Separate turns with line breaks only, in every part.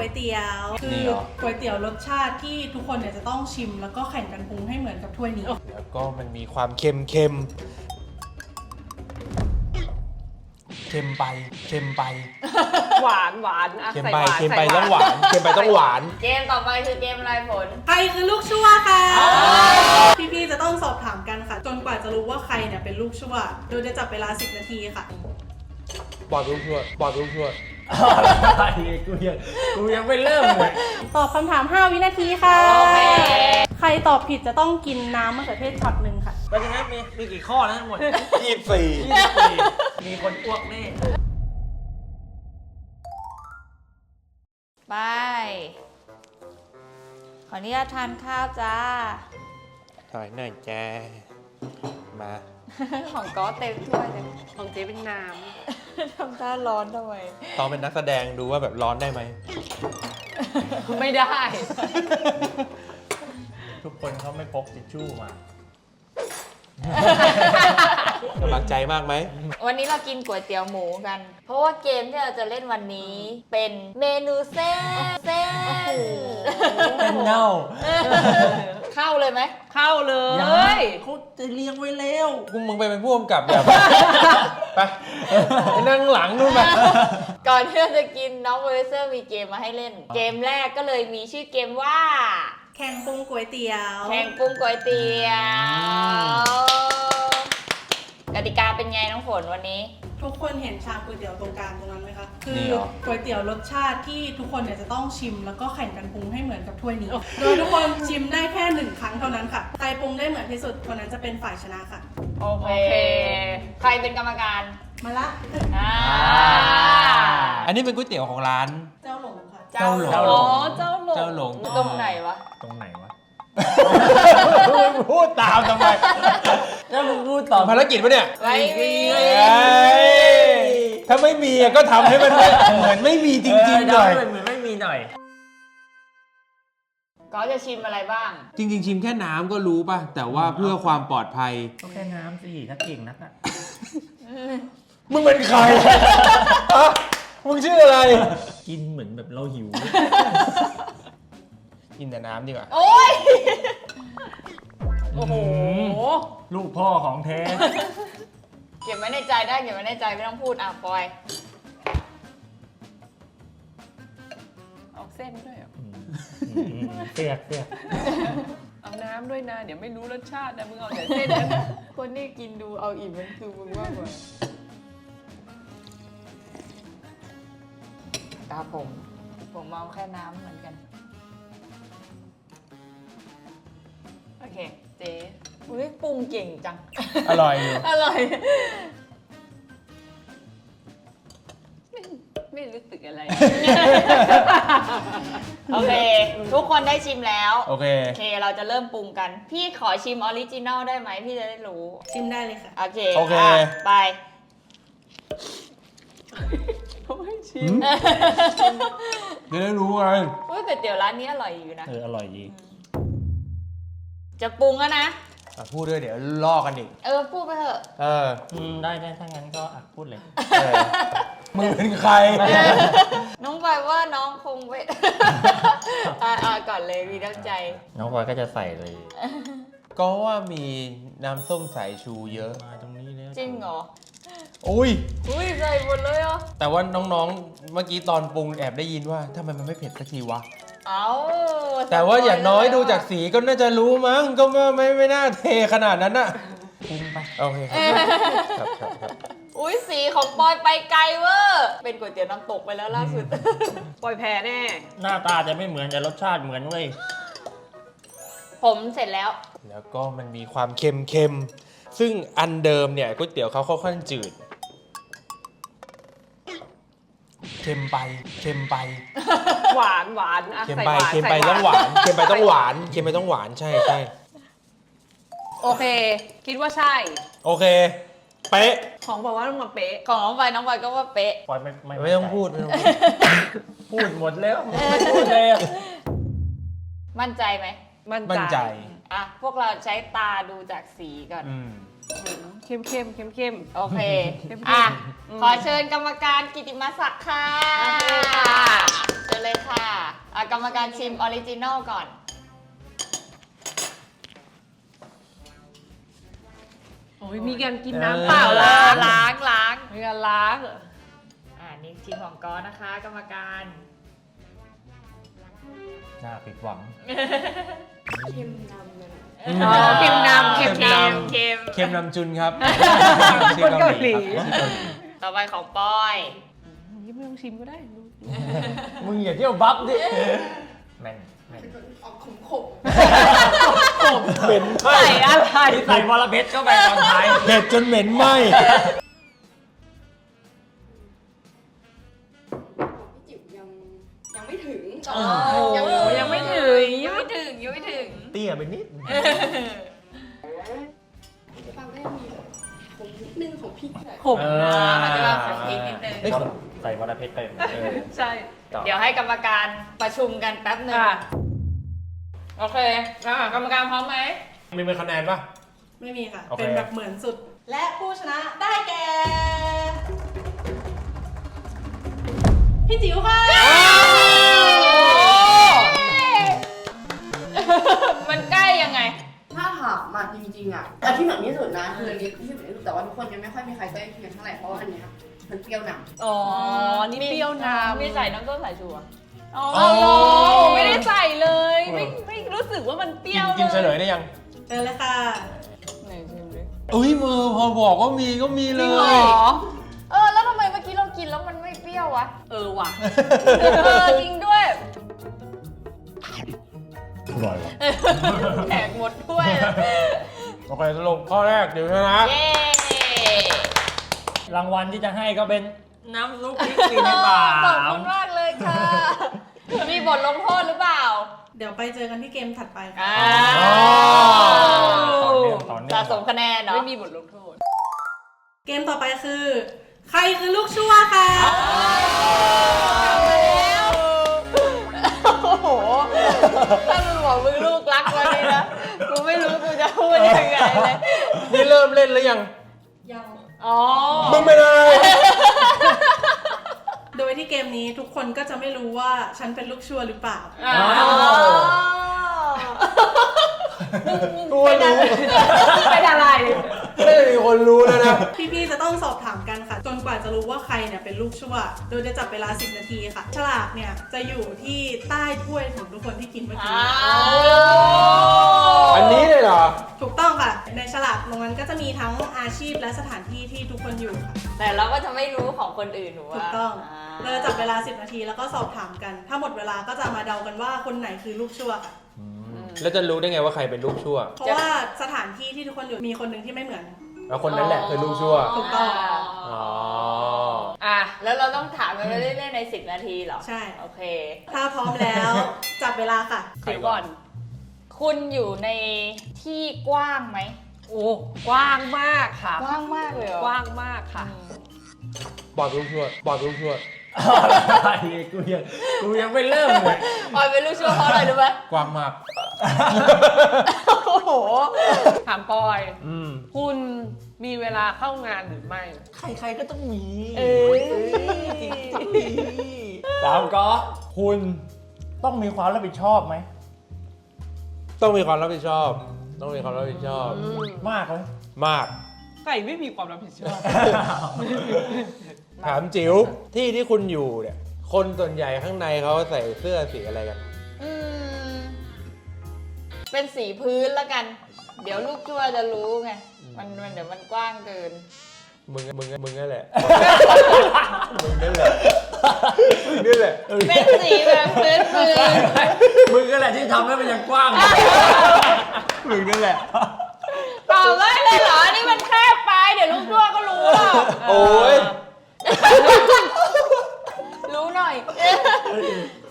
ก๋วยเตี๋ยว คื
นี่
อ
เหรอ
ก๋วยเตี๋ยวรสชาติที่ทุกคนเนี่ยจะต้องชิมแล้วก็แข่งกันปรุงให้เหมือนกับถ้วยนี้
แล้วก็มันมีความเค็มเค็มเค็มไปเค็มไป
หวานหวานอะ
เค็ม
ใส่
ไป
หวาน
เค็มไป
ใส่
ต้องหวานเค็มไปต้องหวาน
เกมต่อไปคือเกมอะไรผล
ใครคือลูกชั่วค่ะ พี่ๆจะต้องสอบถามกันค่ะ จนกว่าจะรู้ว่าใครเนี่ยเป็นลูกชั่ว โดยจะจับเวลา 10 นาทีค่ะ
ปอดลูกชั่วปอดลูกชั่ว
อะไรกูยังกูยังไม่เริ่มเลย
ตอบคำถาม 5 วินาทีค่ะ
โอเค
ใครตอบผิดจะต้องกินน้ำมะเขือเทศช็อตหนึ่งค่ะ
เพราะฉะนั้นมีมีกี่ข้อนะทั้งหมด
ยี่สิบสี่
ยี่สิบสี่มีคนอ้วกแน่
ไป ขออนุญาตทานข้าวจ้า
ถอยหน่อยแจมา
ของก๊อตเต็มถ้วยเลย
ของเจ๊เป็นน้
ทำท่าร้อนทำไม
ตอนเป็นนักแสดงดูว่าแบบร้อนได้ไหมำ
ไม่ได้
ทุกคนเขาไม่พกทิชชู่มา
ลำบากใจมากไหม
วันนี้เรากินก๋วยเตี๋ยวหมูกัน เพราะว่าเกมที่เราจะเล่นวันนี้เป็นเมนูเส้นเส้น
เป็นเน่า
เข้าเลยไหม
เข้าเล
ยัง
ย
เขาจะเลี้ยงไว้แล้ว
กูมึงไปเป็นผู้กำกับแบบไปไปนั่งหลังนู่นไป
ก่อนที่เราจะกินน้องเวอร์เซอร์มีเกมมาให้เล่น เกมแรกก็เลยมีชื่อเกมว่า
แข่งปรุงก๋วยเตี๋ยว
แข่งปรุงก๋วยเตี๋ยวก ติกาเป็นไงน้องฝนวันนี้
ทุกคนเห็นชามก๋วยเตี๋ยวตรงกลางตรงนั้นไหมคะ คือ
นี่เหรอ
ก๋วยเตี๋ยวรสชาติที่ทุกคนเนี่ยจะต้องชิมแล้วก็แข่งกันปรุงให้เหมือนกับถ้วยนี้ โดยทุกคนชิมได้แค่หนึ่งครั้งเท่านั้นค่ะใครปรุงได้เหมือนที่สุดคนนั้นจะเป็นฝ่ายชนะค่ะ
โอเค
โอเค
ใครเป็นกรรมการ
มาละ
อ่า
อันนี้เป็นก๋วยเตี๋ยวของร้าน
เจ้าหลงค่ะ
เจ้าหลง
อ๋อเจ้าหลง
เจ้าหลง
ตรงไหนวะ
ตรงไหนวะ
พูดตามทำไม
แล้วมึงพูดต่อ
ภารกิจปะเนี่ย
ไม่มี
เอ้ยถ้าไม่มีอะก็ทำให้มันเหมือนไม่มีจริงๆหน่อย
เเหมือนไม่มีหน่อย
ก็จะชิมอะไรบ้าง
จริง ๆ ชิมแค่น้ำก็รู้ป่ะ แต่ว่าเพื่อความปลอดภัย
ก็แค่น้ำสิถ้าเก่งนักอะ
มึงเป็นใครฮะมึงชื่ออะไร
กินเหมือนแบบเราหิว
กินแต่น้ำดีกว่า
โอ้ย
โอ้โห
ลูกพ่อของแท้
เก็บไว้ในใจได้เก็บไว้ในใจไม่ต้องพูดอะปอย
ออกเส้นด้วยเหรอ
เปียกเปียก
เอาน้ำด้วยนะ เดี๋ยวไม่รู้รสชาตินะมึงเอาแต่เส้นนั้นนะ
คนที่กินดูเอาอิ่มมันคือมึงมากกว่าตาผม ผมเอาแค่น้ำเหมือนกัน
โอเค เจ๊
อุ้ยปรุงเก่งจัง
อร่อยอยู่
อร่อย
ไม่รู้สึกอะไร
โอเค ทุกคนได้ชิมแล้ว
โอเค
โอเค เราจะเริ่มปรุงกัน พี่ขอชิมออริจินัลได้ไหมพี่จะได้รู้
ชิมได้เลยค่ะ
โอเค
โอเคะ
ไป
เขาไม่ชิม
จะได้รู้ไง
อุ้ยก๋วยเตี๋ยวร้านนี้อร่อยอยู่นะ
เอออร่อยดี
จะปรุงแล้วนะ
อะพูดด้วยเดี๋ยวลอกกันอีก
เออพูดไปเถอะ
เออ
อืมได้ได้ถ้างั้นก็อะพูดเลย
เออมึงเป็นใคร
น้องไปว่าน้องคงไม่อ่าอ่าก่อนเลยมีน้ำใจ
น้องพลอยก็จะใส่เลย
ก็ว่ามีน้ำส้มสายชูเยอะ
มาตรงนี้แล้ว
จริงเหรอ
อุ้ย
อุ้ยใส่หมดเลยเหรอ
แต่ว่าน้องๆ เมื่อกี้ตอนปรุงแอบได้ยินว่าทำไมมันไม่เผ็ดสักทีวะ
เอา
แต่ว่าอย่างน้อยดูจากสีก็น่าจะรู้มั้งก็ไม่ไม่ไม่น่าเทขนาดนั้นอะ
ปรุงไป
โอเคครับครับครับครับ
อุ้ยสีของปอยไปไกลเวอร์เป็นก๋วยเตี๋ยวน้ำตกไปแล้วล่าสุด
ปล่อยแพ้แน่
หน้าตาจะไม่เหมือนแต่รสชาติเหมือนเว้ย
ผมเสร็จแล้ว
แล้วก็มันมีความเค็มเค็มๆซึ่งอันเดิมเนี่ยก๋วยเตี๋ยวเขาค่อนข้างจืด ค็มไปเค็มไป
หวานหวานอะ
เค็ม
ใส่
ไป
หวาน
เค็มไป
ใส่
ต้องหวานเค็มไปต้องหวานเค็มไปต้องหวานใช่ใช่
โอเค คิดว่าใช่
โอเค เป๊ะ
ของบอกว่าต้องมาเป๊ะ
ของน้องไปน้องไปก็ว่าเป๊ะ
ปล่อยไม่ไม่
ไม่ต้องพูดไม่ต้องพูด
พูดหมดแล้วไม่พูดเลยอะ
มั่นใจไหม
มัน
มั่นใจ
อะ พวกเราใช้ตาดูจากสีก่อน
อืม
เข้มเข้มเข้มเข้ม
โอเค
เข้มๆ
อะ
อืม
ขอเชิญกรรมการกิติมาศักดิ์ค่ะ
โอเคค่ะ
เชิญเลยค่ะรมการชิมออริจินอลก่อน
โอ้ยมีการกินน้ำเปล่าล้า
ล้างงล้างล้าง
มีการล้างเหรอ
อ่านี่ชิมของก้อนนะคะ กรรมการ
น่าผิดหวัง
อ๋อเค็มนำเค็ม
เค็
น
ม
เค็ม
เค็มนำจุนครับ
คนเกาหลี
ต่อไปของป้อยำ
นี่ไม่ต้องชิมก็ได้ดู
มึงอย่าเที่ยวบัฟดิแม่นแม่น
ออกขมขม
เหม็นไหม
ใส่อะไร
ใส่วอลเพชรเข้าไปตอนท้าย
เผ็ดจนเหม็นไหม
พี่จิ๋วยังยังไม่ถึง
โอ้
โอ้ยังไม่ถึง
ยังไม่ถึงยังไม่ถึง
เตี้ยไปนิด
ฟังก็ยังมีแบบผมนิดนึงของพี่แต่
ขม
เอ
อ่า
อ
มันจะมาของพริกนิดนึง
เอ้ย
ใส่วอลเพชรไปเออ
ใช่
ต่อ
เดี๋ยวให้กรรมการประชุมกันแป๊บหนึ่ง
อะโอเคอะกรรมการพร้อมไหม
มีเป็นคะแนนป่ะ
ไม่มีค่ะ
โอเค
เป็นแบบเหมือนสุด และผู้ชนะได้แก่ พี่จิ๋วค่ะ
มันใกล้ยังไง
ถ้าถามมาจริงๆอะแต่ ที่เหมือนที่สุดนะคืออันนี้ที่เหมือนที่สุดแต่ว่าทุกคนยังไม่ค่อยมีใครใกล้เคียงเท่าไหร่เพราะว่าอันเนี้ยมันเปรี้ยวนำ
อ๋อ นี่เปรี้ยวนำ
มีใส่น้ำส้มสายชูอะ
อ๋อ
อ๋อ
ไม่ได้ใส่เลยไม่ไม่รู้สึกว่ามันเปรี้
กิ
ย
น
ว
กินเฉล
เลย
ยได้ยัง
เจอเลยค่ะ
ไหนชิมดิ
อุ้ยมือพอบอกว่ามีก็มี
จ
เล
ริงเหร
ย
อ
เออ แล้วทำไมเมื่อกี้เรากินแล้วมันไม่เปรี้ยววะ
เออว่ะ
เออจริงด้วย
อร่อยว่ะ
แขกหมดด้วย
โอเคสรุปข้อแรกเดี๋ยวชนะ
เย้
รางวัลที่จะให้ก็เป็นน้ำซุปพริกซีในป่า
ขอบคุณมากเลยค่ะ มีบทลงโทษหรือเปล่า
เดี๋ยวไปเจอกันที่เกมถัดไปค่ะ
อ่า
ต่อเนื่องต่อเนื่อง
สะสมคะแนนเนาะ
ไม่มีบทลงโทษ
เกมต่อไปคือ ใครคือลูกชั่วค่ะ
โอ้โห ถ้ามึงบอกมึงลูกรักวันนี้นะกู ไม่รู้กูจะพูดยังไงเลย
นี่เริ่มเล่นหรือยัง
ยัง
อ๋อ
มึงไปเลย
โดยที่เกมนี้ทุกคนก็จะไม่รู้ว่าฉันเป็นลูกชั่วหรือเปล่า
อ่า
กูว่ารู้
เป็นอะไร
ไม่มีคนรู้แล้วนะ
พี่ๆ จะต้องสอบถามกันค่ะ จนกว่าจะรู้ว่าใครเนี่ยเป็นลูกชั่ว โดยจะจับเวลา 10 นาทีค่ะ ฉลากเนี่ยจะอยู่ที่ใต้ถ้วยของทุกคนที่กินเมื่อกี้
อันนี้เลยเหรอ
ถูกต้องค่ะ ในฉลากตรงนั้นก็จะมีทั้งอาชีพและสถานที่ที่ทุกคนอยู่ค่ะ
แต่เราก็จะไม่รู้ของคนอื่นหนูว่า
ถูกต้องาเราจะจับเวลา 10 นาทีแล้วก็สอบถามกัน ถ้าหมดเวลาก็จะมาเดากันว่าคนไหนคือลูกชั่วค่ะ
แล้วจะรู้ได้ไงว่าใครเป็นลูกชั่ว
เพราะว่าสถานที่ที่ทุกคนอยู่มีคนหนึ่งที่ไม่เหมือน
แล้วคนนั้นแหละคือลูกชั่ว
ถูกต้อง
อ๋อ
อะ
แล้วเราต้องถามกันไปเรื่อยๆใน 10 นาทีเหรอ
ใช่
โอเค
ถ้าพร้อมแล้ว จับเวลาค่ะ
เดี๋ยวก่อน
คุณอยู่ในที่กว้างไหม
โอ้กว้างมากค่ะ
กว้างมากเลยเหรอก
ว้างมากค่ะ
ปอดลูกชั่วปอดลูกชั่ว
อะไร กูยังกูยังไม่เริ่มเลย
ออยเป็นลูกชั่วเพราะอะไรรู้ไหม
กว้างมาก
โอ้โห
ถามปอย
อืม
คุณมีเวลาเข้างานหรือไม่
ใครๆก็ต้องมี
เอ้ย
สามก็คุณต้องมีความรับผิดชอบไหม
ต้องมีความรับผิดชอบ ต้องมีความรับผิดชอบ
มากไหม
มาก
ใค รไม่มีความรับผิดชอบ
ถามจิ๋วที่ที่คุณอยู่เนี่ย คนส่วนใหญ่ข้างในเขาใส่เสื้อสีอะไรกัน
อืม เป็นสีพื้นแล้วกัน เดี๋ยวลูกชั่วจะรู้ไง มันมันเดี๋ยวมันกว้างเกิน
มึงมึงมึงนั่นแหละมึงนั่นแหละมึงนั่นแหละ
เป็นสีแบบพื้นพื้น
มึงก็แหละที่ทำให้มันยังกว้าง
มึงนั่นแหละ
ตอบได้เลยเหรอ นี่มันแคบไป เดี๋ยวลูกชั่วก็รู้หรอก
โอ้ย
รู้หน่อย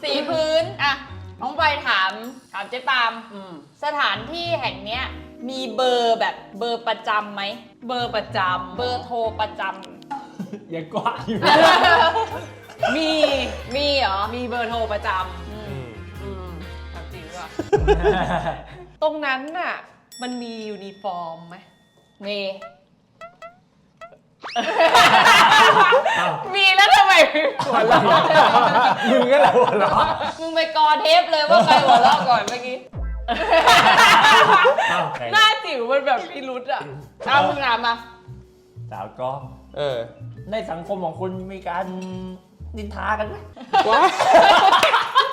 สีพื้น อะ น้องไปถาม ถามเจ๊ปาม
อืม
สถานที่แห่งเนี้ย มีเบอร์แบบเบอร์ประจำไหม
เบอร์ประจำ
เบอร์โทรประจ
ยังกว้างอยู่
มีำ
มีเหรอ
มีเบอร์โทรประจ
อืมำ
อืมถามจริงว่ะ ตรงนั้นน่ะ มันมียูนิฟอร์มไหม
มี มีแล้วทำไมหัวเราะ
มึงก็แหละหัวเราะ
มึงไปกอเทปเลยว่าใครหัวเราะก่อนเมื่อกี้
อ้าวใคร
หน้าจิ๋วมันแบบพิรุษอะเอามึงถามมา
สาวกล้อง
เออ
ในสังคมของคุณมีการนินทากันไหม
กว้าง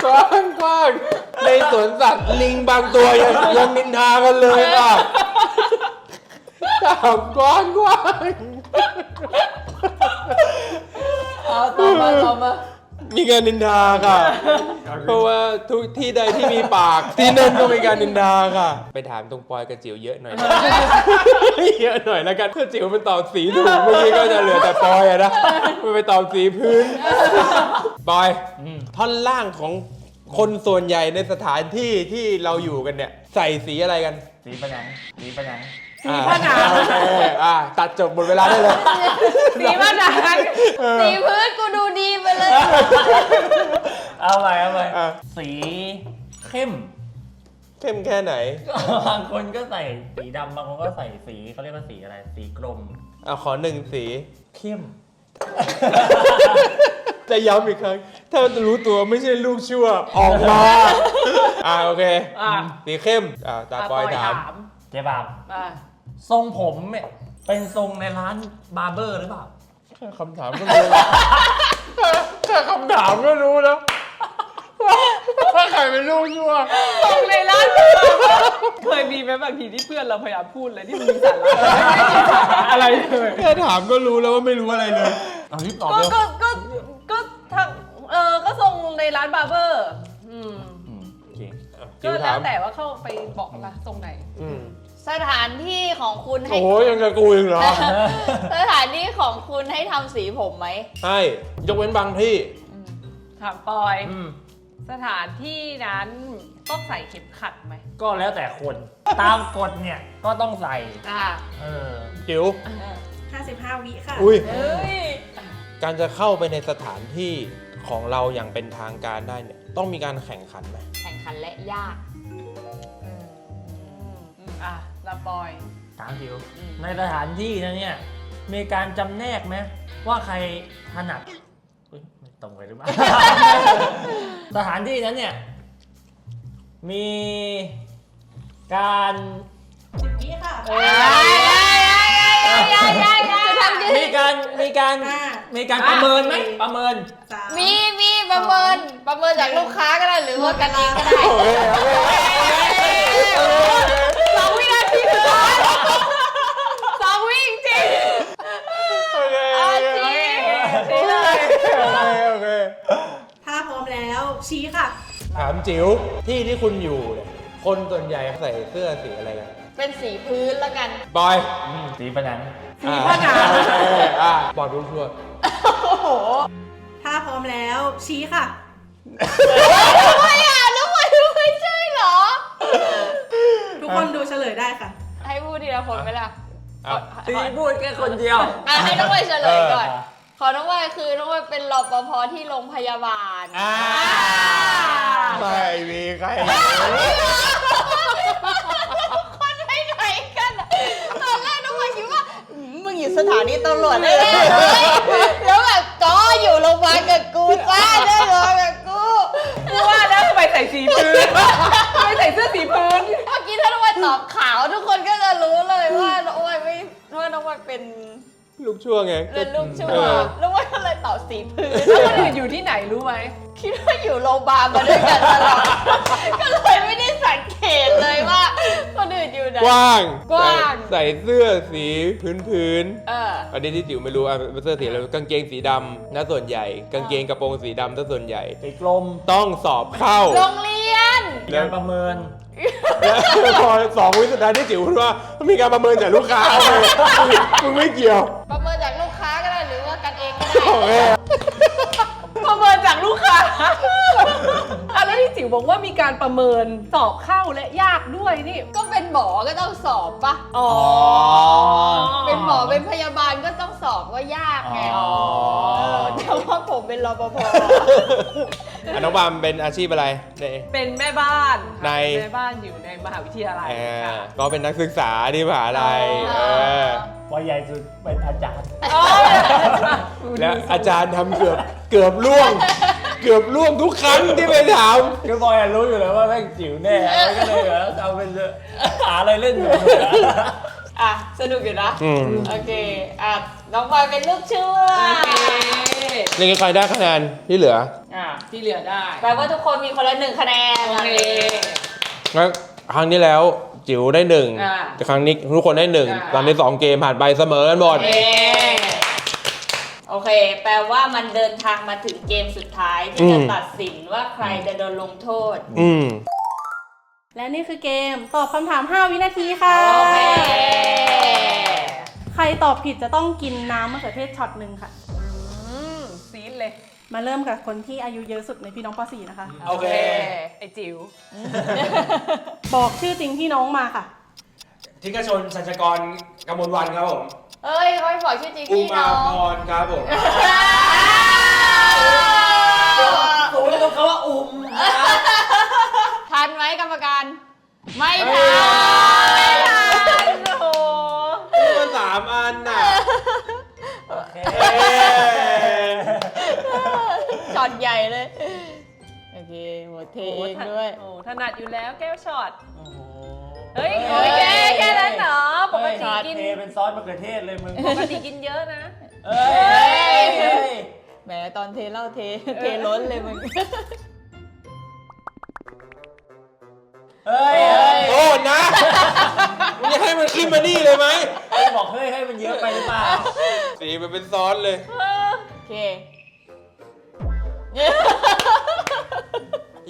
กว้างกว้างในสวนสัตว์ลิงบางตัวยังยังนินทากันเลยอะถามกว้างกว้าง
เอาต่อมาต่อมา
มีการนินทาค่ะ เพราะว่าทุกที่ใดที่มีปากที่นั่นก็มีการนินทาค่ะ ไปถามตรงปอยกับจิ๋วเยอะหน่อยนะเยอะหน่อยแล้วกันถ้าจิ๋วมันตอบสีถูกเมื่อกี้ก็จะเหลือแต่ปอยอะนะมันไปตอบสีพื้นปอย
อืม
ท่อนล่างของคนส่วนใหญ่ในสถานที่ที่เราอยู่กันเนี่ย ใส่สีอะไรกัน
สีผนังสีผนัง
สีผนังโอเคอะตัดจบหมดเวลาได้เลย
สีผนังสีพื้นกูดูดีไปเลย
เอาไปเอาไป
อะ
สีเข้ม
เข้มแค่ไหน
บางคนก็ใส่สีดำบางคนก็ใส่สีเขาเรียกว่าสีอะไร สีกรม
อะขอหนึ่งสี
เข้ม
จะย้ำอีกครั้ง ถ้ารู้ตัวไม่ใช่ลูกชั่ว ออกมา อ่าโอเค
อะ
สีเข้ม อ่าตาปอยถาม
เจ๊บาม
อะ
ทรงผมเนี่ยเป็นทรงในร้านบาร์เบอร์หรือเปล่า
แค่คำถามก็รู้แล้วแค่คำถามก็รู้แล้วว่าใครเป็นลูกชั่ว
ตรงในร้านเคยมีไหมบางทีที่เพื่อนเราพยายามพูดอะไรที่มันมีสาระอะไรเลย
แค่ถามก็รู้แล้วว่าไม่รู้อะไรเลย
เอารีบตอบ
ก็
เร็ว
ก็ก็ก็ทางเออก็ทรงในร้านบาร์เบอร์ อืม
อืมโอเค
ก็
จิ๋ว
แล้
ถาวม
แต่ว่าเข้าไปบอกละทรงไหน
อืม
สถานที่ของคุณให้
โอ้โหยังกับกูอีกเหรอ
สถานที่ของคุณให้ทำสีผมไหม
ให้ ยกเว้นบางที่
ถามปอย
อืม
สถานที่นั้นต้องใส่เข็มขัดไหม
ก็แล้วแต่คน ตามกฎเนี่ยก็ต้องใส่
อ่า
เออ
จิ๋ว
55 วิค่ะ
อุ้ย
เอ้ย
การจะเข้าไปในสถานที่ของเราอย่างเป็นทางการได้เนี่ย ต้องมีการแข่งขันไหม
แข่งขันและยาก
อืมอะ ลาปอย
ถามจิวในสถานที่นั้นเนี่ย มีการจำแนกไหมว่าใครถนัดอุ๊ยไม่ตรงไปหรือเปล่า สถานที่นั้นเนี่ย มีการ
10วิค่ะ
มีการมีการ
ห้า
มีการประเมินไหมประเมิน
สาม
มีมีประเมินประเมินจากลูกค้าก็ได้หรือว่ากันเองก็ได้
โอเคโอเค
สองวินาทีสุดท้ายสองวิจริง
โอเค
ๆ
โอ
อา
เค
ชี
โอเคโอเค
ถ้าพร้อมแล้ว ชี้ค่ะ
ถามจิ๋วที่ที่คุณอยู่เนี่ยคนส่วนใหญ่ใส่เสื้อสีอะไรกัน
เป็นสีพื้นแล้วกัน
บอย
สีผนัง
สีผนัง อะบอดรู้ชัวร์
โอ้โห
ถ้าพร้อมแล้วชี้ค่ะ
ทำไมอะทำไมไม่ใช่เหรอ
ทุกคนดูเฉลยได้ค่ะ
ให้พูดทีละคนไหมล่ะ
อะ
สีพูดแค่คนเดียว
อะให้น้องวัยเฉลยก่อน
เออ
ขอน้องวัยคือน้องวัยเป็นรปภที่โรงพยาบาล
อ่าไม่มีใคร
คนไปไหนกันอะตอนแรกน้องวัยคิดว่าอืมมึงอยู่สถานีตำรวจแน่ๆเลยแล้วแบบก็อยู่โรงพยาบาลกับกูจ้าแน่นอนกับกู
กูว่าแล้วทำไมใส่สีพื้นทำไมใส่เสื้อสีพื้น
เมื่อกี้ถ้าน้องวัยตอบขาวทุกคนก็จะรู้เลยว่าน้องวัยไม่ว่าน้องวัยเป็น
ลูกชั่วไง
เป็นลูกชั่ว
เออ
แล้ววัยก็เลยตอบสีพื้น
แล้วคนอื่นอยู่ที่ไหนรู้ไหม
คิดว่าอยู่โรงพยาบาลมาด้วยกันตลอดก็เลยไม่ได้สังเกตเลยว่าคนอื่นอยู่ไหน
กว้าง
กว้าง
ใส่เสื้อสีพื้นพื้นๆ
เออ
อันนี้ที่จิ๋วไม่รู้อะเป็นเสื้อสีอะไรกางเกงสีดำนะส่วนใหญ่ กางเกงกระโปรงสีดำซะส่วนใหญ่
สีกลม
ต้องสอบเข้า
โรงเรียน
การประเมิน
แล้วพอสองวิสุดท้ายที่จิ๋วพูดว่ามีการประเมินจากลูกค้าเอาไปมึงไม่เกี่ยว
ประเมินจากลูกค้าก็ได้หรือว่ากันเองก็ได้
โอเค
ประเมินจากลูกค้าอะแล้วที่ จิ๋วบอกว่ามีการประเมินสอบเข้าและยากด้วยนี่
ก็เป็นหมอก็ต้องสอบปะ
อ๋อ
เป็นหมอเป็นพยาบาลก็ต้องสอบว่ายากไง
อ๋อ
เออแต่ว่าผมเป็นรปภ
อะน้องบามเป็นอาชีพอะไรเนี่ย
เป็นแม่บ้านค่ะ
ใน
แม่บ้านอยู่ในมหาวิทยาลัย
เออ
ค่ะ
ก็เป็นนักศึกษาที่มหาลัย
อ๋อ
เออ
ปอยใหญ่สุดเป็นอาจารย์
และอาจารย์ทำเกือบเกือบล่วง เกือบล่วงทุกครั้งที่ไปถาม
คือปอยอะรู้อยู่แล้วว่าแม่งจิ๋วแน่มันก็เลยแบบเอาเป็นหาอะไรเล่นอยู่
อะ สนุกอยู่นะ
อืม
โอเค อะ น้องบอยเป็นลูกเชื่อ
นี่ใครได้คะแนนที่เหลือ
อะที่เหลือได้
แปลว่าทุกคนมีคนละหนึ่งคะแนน
โอเค
งั้นครั้งที่แล้วจิ๋วได้หนึ่ง
อ่า
แต่ครั้งนี้ทุกคนได้หนึ่ง
อ่า
ตอนนี้สองเกมผ่านไปเสมอกันหมด
เย้ โอเค แปลว่ามันเดินทางมาถึงเกมสุดท้ายที่จะ
อืม
ตัดสินว่าใครจะโดนลงโทษ
อืม
และนี่คือเกมตอบคำถาม 5 วินาทีค่ะ
โอเค
ใครตอบผิดจะต้องกินน้ำมะเขือเทศช็อตหนึ่งค่ะ
อืมซีดเลย
มาเริ่มกับคนที่อายุเยอะสุดในพี่น้องป .4 นะคะ
โอเค
ไอจิ๋ว
บอกชื่อจริงพี่น้องมาค่ะ
ทิกชนสัญกรกมลวันครับผม
เอ้ยเขาให้บอกชื่อจริง
อุ
พี่
มา
น้อง
พรครับผม
สูงต้องเขาว่าอุ้ม
ทันไหมกรรมการ ไม่ทันไม่ทันโอ้โห
มันสามอันน่ะ
ช็อตใหญ่เลย โอเคหมดเทเองด้วย
โอ้ถนัดอยู่แล้วแก้วช็อต
โอ้โห
เฮ้ยโอ้ยแค่
ซอสมะเขือเทศเลยมึง
ปกติกินเยอะนะ
เอ้ยเฮ้ย
แหมตอนเทเหล่าเทเทล้นเลยมึง
เฮ้ยเฮ้ย
โอ้นะมึงจะให้มันขึ้นมานี่เลยไหม
เฮ้ยบอกเฮ้ยให้มันเยอะไปหรือเปล่า
สีมันเป็นซ้อนเลย
โอเค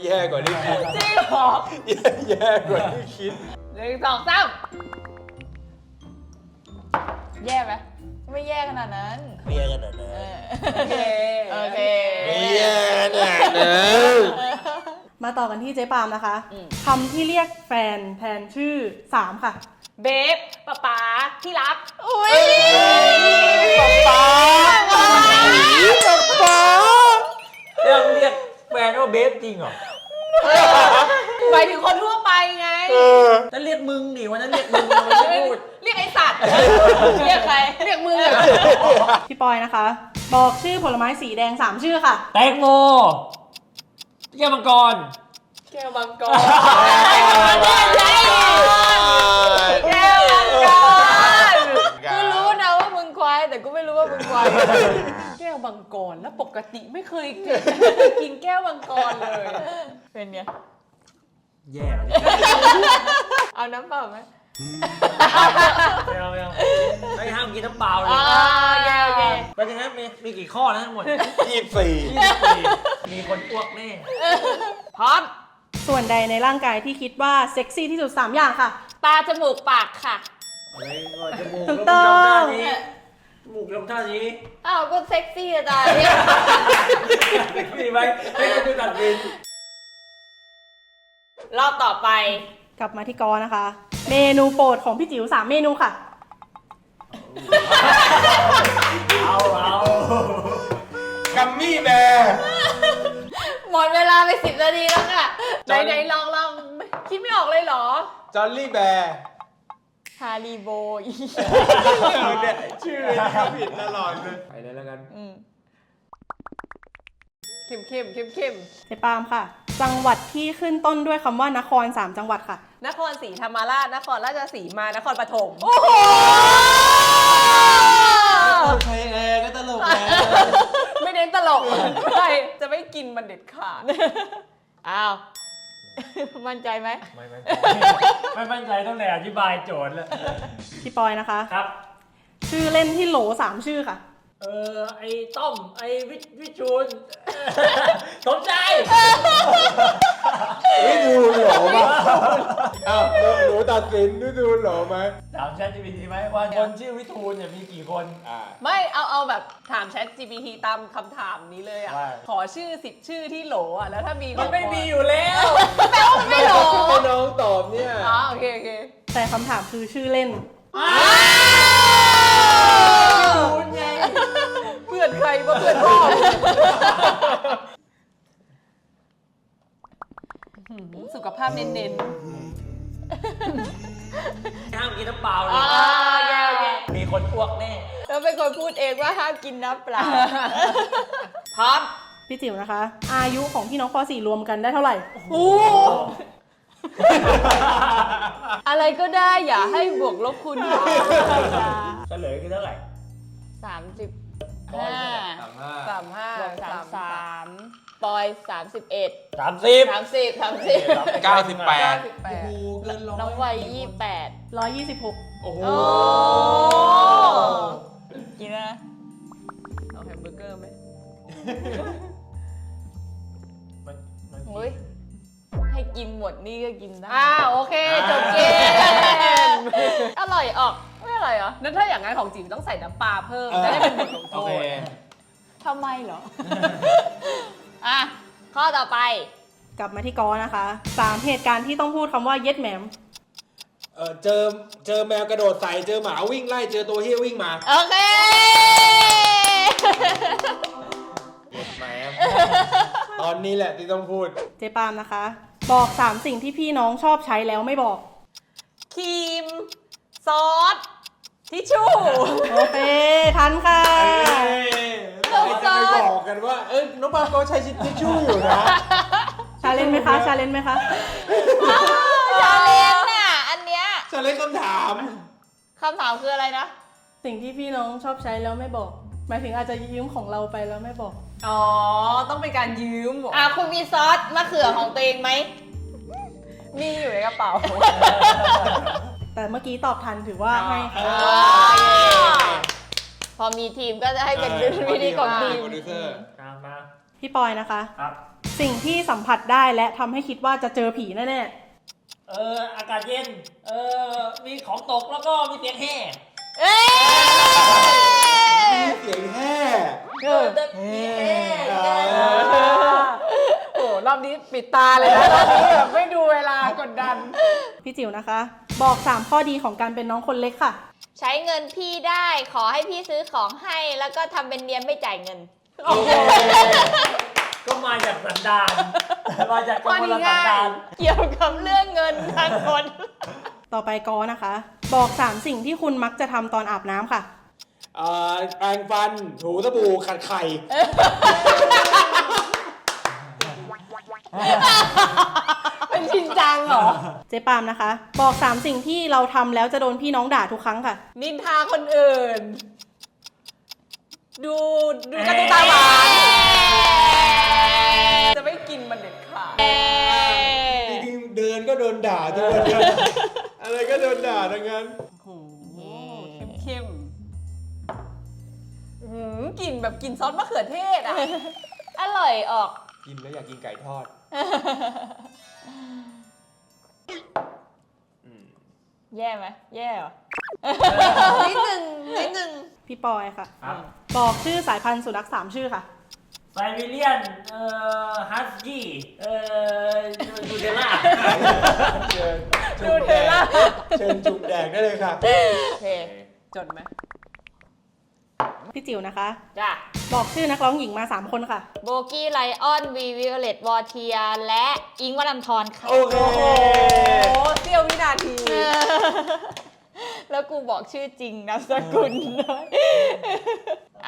แย่กว่าที่คิด
จริงเหรอ
แย่แย่กว่าที่คิด
หนึ่งสองสาม
แย่ไหมไม่แย่ขนาดนั้น
เมียกันเหรอ
เอ
เนี่ย
อ
โอเค
โอเค
แย่น่ะเนอะ
มาต่อกันที่เจ๊ปาล์มนะคะ
อืม
คำที่เรียกแฟนแทนชื่อ 3 ค่ะ
เบฟป๊าป๊าที่รัก
อุ้ย
ป๊าป๊าป๊า
เรื่องเรียกแฟนว่าเบฟจริงเหรอ
หมายถึงคนทั่วไปไง
เออ
ถ้าเรียกมึงดิวันนั้นเรียกมึงมันไม่พูด
เรียกไอสัตว์
เรียกใคร
เรียกมืออะ
พี่ปอยนะคะ บอกชื่อผลไม้สีแดง3ชื่อค่ะ
แตงโมแก้วมังกร
แก้วมังกร
แก้วมังกรกูรู้นะว่ามึงควายแต่กูไม่รู้ว่ามึงควาย
แก้ วมังกรแล้วปกติไม่เคยกินกินแก้วมังกรเลย
เป็นไง
แย่เลย
เอาน้ำเปล่าไหม
ไม่เอาไม่เอาไม่ห้ามกินน้ำเปล่าเลย
อ่าโอเคโอเค
แล้วทีนั้นมีมีกี่ข้อนะทั้งหมด
ยี่สิบสี่
มีคนอ้วกแน่
พร้อม
ส่วนใดในร่างกายที่คิดว่าเซ็กซี่ที่สุด 3 อย่างค่ะ
ตาจมูกปากค่ะ
อะไรก่อนจมูก
ถูกต้อง
แล้วมึทำท่านี้จ มูกทำท่านี้
อ้าวก็เซ็กซี่อะตาเนี่ย
มีไหมให้เขาดูตัดสิน
รอบต่อไป
กลับมาที่กอนะคะ เมนูโปรดของพี่จิ๋ว3เมนูค่ะ
เอาเอา
กัมมี่แบร์
หมดเวลาไปสิบนาทีแล้วค่ะ
ไหนไหนลองลองคิดไม่ออกเลยเหรอ
จอลลี่แบร์
ฮาริโบอี
เนี่ยชื่อเนี่ยเขาผิดตลอดเลยไปเลยแล้วกัน
อืม
เข้มเข้มเข้มเข้ม
เจ๊ปาล์มค่ะ จังหวัดที่ขึ้นต้นด้วยคำว่านคร3จังหวัดค่ะ
นครศรีธรรมราช นครราชสีมา นครปฐม
ใครแอร์ก็ตลกแล้ว
ไม่เน้นตลกใช่จะไม่กินมันเด็ดขาด
อ้าว มั่นใจไหม
ไม่มั่นใจไม่มั่นใจต้องแต่อธิบายโจทย์แล้ว
พี่ปอยนะคะ
ครับ
ชื่อเล่นที่โหล3ชื่อค่ะ
เออไอ้ต้อมไอ้วิวิชูน สมใจ
นี่ดูโหลป่ะอ้าวหนูตัดสินดูดูโหลไหม
ถามแชท GPT ไหมว่าคนชื่อวิทูลเนี่ยมีกี่คน
อ่า
ไม่เอาเอาแบบถาม Chat GPT ตามคำถามนี้เลยอะ
ว่า
ขอชื่อสิบชื่อที่โหลอะ แล้วถ้ามี
มันไม่มีอยู่แล้ว
ไม่โหล
ให้น้องตอบเนี่ย
อ๋อโอเคโอเค
แต่คำถามคือชื่อเล่น
คุณไงเพื่ อนใครว่าเพื่อนพ่อหืมสุขภาพเน้น
ห้ามกินน้ำเปล่าเล
อ๋
ย
อโอเคโอเค
มีคนอ้วกแน่
แล้วเป็นคนพูดเองว่าห้ามกินน้ำเปล่า พร้อม
พี่จิ๋วนะคะ อายุของพี่น้องป .4 รวมกันได้เท่าไหร่โอ้
อะไรก็ได้อย่าให้บวกลบคูณหาร
เฉลยคือเท่าไหร่
สามสิบ
ปอย
ห้า
เท่าไหร่
สามห้า
บวกสามสามปอยสามสิบเอ็ด
สามสิบ
สามสิบสามสิบ
98
เก้าสิบแปด
น้องวัยยี่แปด
ร้อยยี่สิบหก
โอ้โห
โอ้กินนะ
เอาแฮมเบอร์เกอร์ไหม
มันมัน
โอ้ยให้กินหมดนี่ก็กินได้
อ่าโอเค จบเกม
อร่อยออก ไม่อร่อยเหรอ
นั้นถ้าอย่างนั้นของจิ๋วต้องใส่น้ำปลาเพิ่มจะได้เป็นบทลงโท
โอเค
ษ
ทำไมเหรอ อะข้อต่อไป
กลับมาที่กอนะคะสามเหตุการณ์ที่ต้องพูดคำว่าเย็ดแหมม
เออเจอเจอแมวกระโดดใส่เจอหมาวิ่งไล่เจอตัวเฮียวิ่งมา
โอเค
แหมตอนนี้แหละที่ต้องพูด
เจ๊ปามนะคะ บอกสามสิ่งที่พี่น้องชอบใช้แล้วไม่บอก
ครีม ซอส ทิชชู่
โอเค ทันค่ะ
เราจะไปบอกกันว่า เอ้ยน้องปาล์มก็ใช้ชิทิชชู่อยู่นะ
ชาเลนจ์ไหมคะ ชาเลนจ์ไหมคะ
ชาเลนจ์น่ะ อันเนี้ย
จะเล่นคำถาม
คำถามคืออะไรนะ
สิ่งที่พี่น้องชอบใช้แล้วไม่บอก หมายถึงอาจจะยืมของเราไปแล้วไม่บอก
อ๋อ ต้องเป็นการยืมเหรอ
อะคุณมีซอสมะเขือของตัวเองไหม
มีอยู่ในกระเป๋า
แต่เมื่อกี้ตอบทันถือว่าให้ค่ะ
อ๋อพอมีทีมก็จะให้เป็นวิธีของทีม
โปรดิวเซอร์
มามา
พี่ปอยนะคะ
ครับ
สิ่งที่สัมผัสได้และทำให้คิดว่าจะเจอผีแน่
เอออากาศเย็น เออมีของตกแล้วก็มีเสียงแห่
เอ้ย
เสียงแห่
เออ
มีแห่
โอ้รอบนี้ปิดตาเลยนะรอบนี้แบบไม่ดูเวลากดดัน
ๆ พี่จิ๋วนะคะ บอก 3 ข้อดีของการเป็นน้องคนเล็กค่ะ
ใช้เงินพี่ได้ขอให้พี่ซื้อของให้ แล้วก็ทำเป็นเนียนไม่จ่ายเงิน
โอเคก็มาจากสันดานมาจากคนละสันดาน
เกี่ยวกับเรื่องเงินทางคน
ต่อไปกอนะคะ บอก 3 สิ่งที่คุณมักจะทำตอนอาบน้ำค่ะ
เอ่อแปรงฟันถูสบู่ขัดไข่
เป็นชินจังเหรอ
เจ๊ปามนะคะ บอก 3 สิ่งที่เราทำแล้วจะโดนพี่น้องด่าทุกครั้งค่ะ
นินทาคนอื่น ดูดูการะตูนตาหวานจะไม่กินมันเด็ดขาด
จริงๆเดินก็โดนด่าทุกวันเนี่ยอะไรก็โดนด่าทั้งนั้น
โอ้โหเข้มๆอื้อหือกลิ่นแบบกลิ่นซอสมะเขือเทศอะ
อร่อยออก
กินแล้วอยากกินไก่ทอด
แย่ไหมแย่เหรอนิดหนึ่งนิดหนึ่ง
พี่ปอยค่ะ
ครับ
บอกชื่อสายพันธุ์สุนัขสามชื่อค่ะ
ไซบีเรียน เอ่อฮัสกี้ เอ่อดูเดล่า
เชิญ
ดูเทลล่า
เชิญจุ่มแดกได้เลยค่ะ
โอเค
จดไหม
พี่จิ๋วนะคะ
จ้ะ
บอกชื่อนักร้องหญิงมา 3 คนค่ะ
โบกี้ไลออนวีวิเลตวอเทีย และอิงค์วรันทรค่ะ
โอเค
โอ้โหเสี้ยววินาที
แล้วกูบอกชื่อจริงนามสกุลด้วย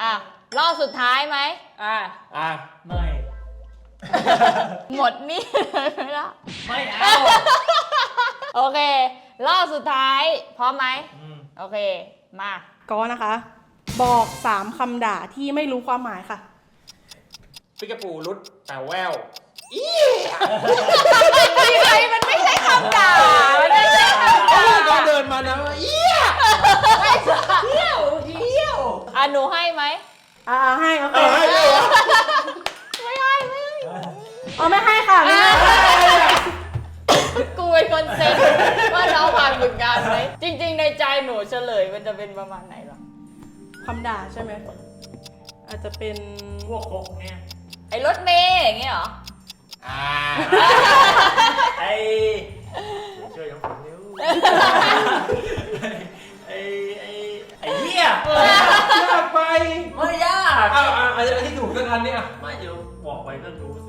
อะ รอบสุดท้ายไหม
อะ
อะ
ไม่
หมดนี่เลยไหมล่ะ
ไม่เอา
โอเค รอบสุดท้าย พร้อมไหม
อืม
โอเค มา
ก็นะคะ บอก3คำด่าที่ไม่รู้ความหมายค่ะ
ปิกาปูรุดแต่แวว
ใครมันไม่ใช่คำด่ามันไม่ใช่คำด่า
ก็เดินมานะเอี้ย
เที่ยวเที่ยวอะหนูให้ไหม
อ่าให้โอเค
เออให้เลยวะ
ไม่ให้ไม่ให้
เอาไม่ให้ค่ะไม่ให้
กูเป็นคนเซ็นว่าน้องผ่านฝึกงานไหมจริง ๆ ในใจหนูเฉลยมันจะเป็นประมาณไหนหรอ
คำด่าใช่ไหม อาจจะเป็น
พวกคกเนี่ย
ไอ้รถเมย์อย่างเงี้ยเหรอ
อ่า
ไอ้ช่วยยังผมนิ้วไอ้ไอ้ไอ้เหี้ย
ยากไป
ไม่ยาก
อ้าวอะอันที่ถูกสักอันเนี่ย
ไม่เดี๋ยวบอกไปก็รู้สิ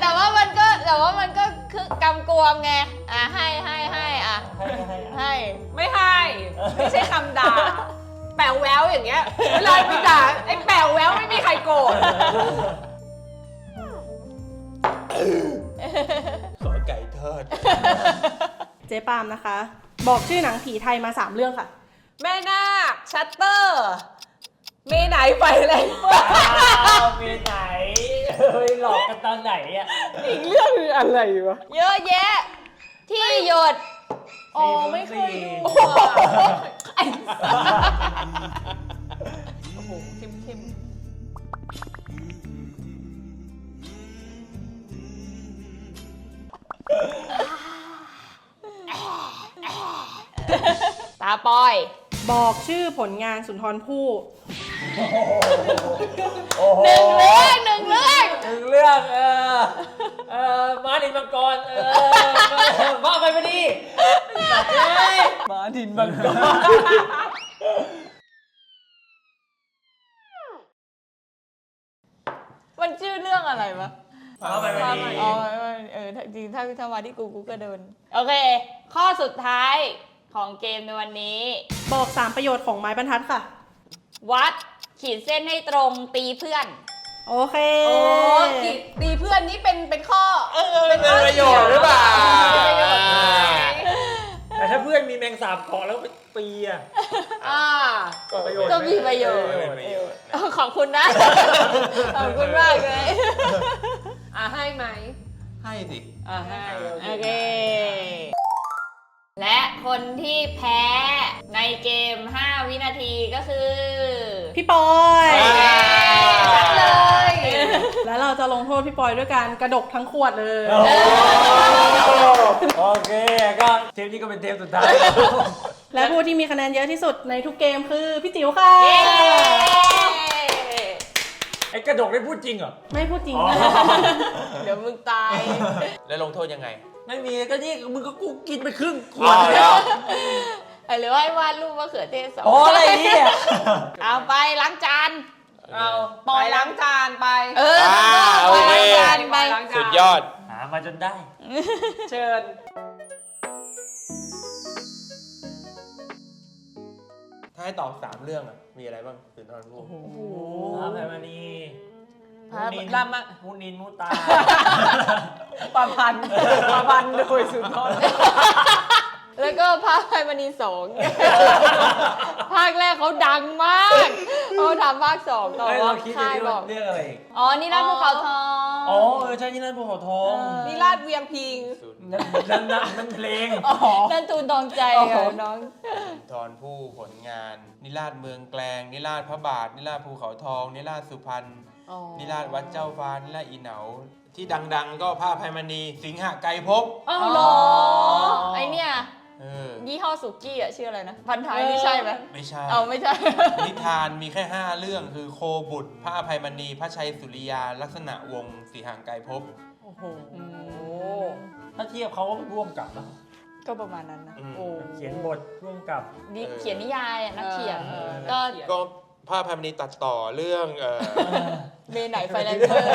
แต่ว่ามันก็แต่ว่ามันก็ คือกำกววมไง อะให้ให้ให้อะ
ให้ให้ให้
ให้
ไม่ให้ ไม่ใช่คำด่า แป๋วแววอย่างเงี้ย เวลาไปด่าไอ้แป๋วแววไม่มีใครโกรธ
ขอไก่ทอด
เจ๊ปามนะคะ บอกชื่อหนังผีไทยมา 3 เรื่องค่ะ
แม่นาคชัตเตอร์ เมไหนไปอะไร
อ้าวมีไหนเฮ้ยหลอกกันตอนไหนอะ
อีกเรื่องคืออะไรวะ
เยอะแยะ ที่หยด
อ๋อไม่เคยดู
โอ้โห
ไอ้โอ้โหเข้มเข้ม
ตาปอย
บอกชื่อผลงานสุนทรภู่
โอ้โห
หนึ่งเรื่องหนึ่งเรื่อง
หนึ่งเรื่องเออเออมาดินมังกรเออมาไปพอดีสัตว์เอ้ย
มาดินบังกร
มันชื่อเรื่องอะไรวะ
มาไปพอดี
อ๋อเออจริงถ้าถ้ามาที่กูกูก็เดิน โอเค ข้อสุดท้ายของเกมในวันนี้
บอก 3 ประโยชน์ของไม้บรรทัดค่ะ
วัด ขีดเส้นให้ตรงตีเพื่อน
โอเค
โอ้กิตีเพื่อนนี่เป็นเป็นข้อ
เป็นประโยชน์หรือเปล่า
เป็นประโยชน์ไหม
แต่ถ้าเพื่อนมีแมงสาบเกาะแล้วไปตีอะ
อ่า
ก็ประโยชน์
ก็มีประโยชน์
เออเป็นประโยชน์
เออขอบคุณนะ ขอบคุณมากเลย
อ่าให้ไหม
ให้สิ
อ่าให้
โอเค และคนที่แพ้ในเกม 5 วินาทีก็คือ
พี่ปอย
ชัดเลย
แล้วเราจะลงโทษพี่ปอยด้วยการกระดกทั้งขวดเลย
โอเคก็เทปนี้ก็เป็นเทปสุดท้าย
และผู้ที่มีคะแนนเยอะที่สุดในทุกเกมคือพี่จิ๋วค่ะ
เย้
ไอ้กระดกได้พูดจริงเหรอ
ไม่พูดจริง
อ๋อ
เดี๋ยวมึงตาย
แล้วลงโทษยังไง
ไม่มีก็นี่มึงก็กูกินไปครึ่งขว
อ๋
ด
อ
เลย
แล้ว
หรือว่าให้วาดรูปมะเขือเทศสอง
โอ้อะไรเนี่ย
เอาไปล้างจาน
เอาปล่อยล้างจานไป
เออ
อ่า
ไป
โอเค
ล้างจานไป
ล้างจาน
สุดยอด
หามาจนได้
เชิญ
ถ้าให้ตอบสามเรื่องอะมีอะไรบ้างสุนทรภู่
พระแพรมณี
พระ
มุนิน
รามะ
มุนินมุตา
ประพันธ์ประพันธ์โดยสุนทร
แล้วก็ภาคไพมณีสองภาคแรกเขาดังมากเขาทำภาคสองต่อ
เฮ้ย
ว่า
เราคิด
ค่าย
เรื่
บอก
องเรื่องอะไรอีก
อ๋อ นี่นั่นภูเขาทอง
อ๋อเออใช่ที่นั่นภูเขาทอง
นิราชเวียงพิง
สุน
นั่นนั่นนั่นนั่นเพลง
อ๋อ
นั่นทูนทองใจ
อ๋อ
ค่ะน้อง
ทรภู่ผลงาน นิราชเมืองแกลง นิราชพระบาท นิราชภูเขาทอง นิราชสุพรรณ นิราชวัดเจ้าฟ้านิราชอีเหนาที่ดังๆ ก็ผ้าพายมณีสิงหไกรภพ
อ้าวเหรอไอเนี่ย
เออ
ยี่ห้อสุกี้อะชื่ออะไรนะ พันท้ายนี่ใช่ไหม
ไม่ใช่
เอาไม่ใช่
นิทานมีแค่ 5 เรื่องคือโคบุตรพระอภัยมณี พระชัยสุริยา ลักษณะวงศ์สีหางไกรภพ
โอ้โห
ถ้าเทียบเขาก็ร่วมกับนะ
ก็ประมาณนั้นนะ
อืม
โอ้
เขียนบทร่วมกับ
นี่
เออ
เขียนนิยายอะนักเขียน
เออ
ก็
นัก เขียน
ก็พระอภัยมณีตัดต่อเรื่องเอ่อ
เมไหนไฟแลนเซอร์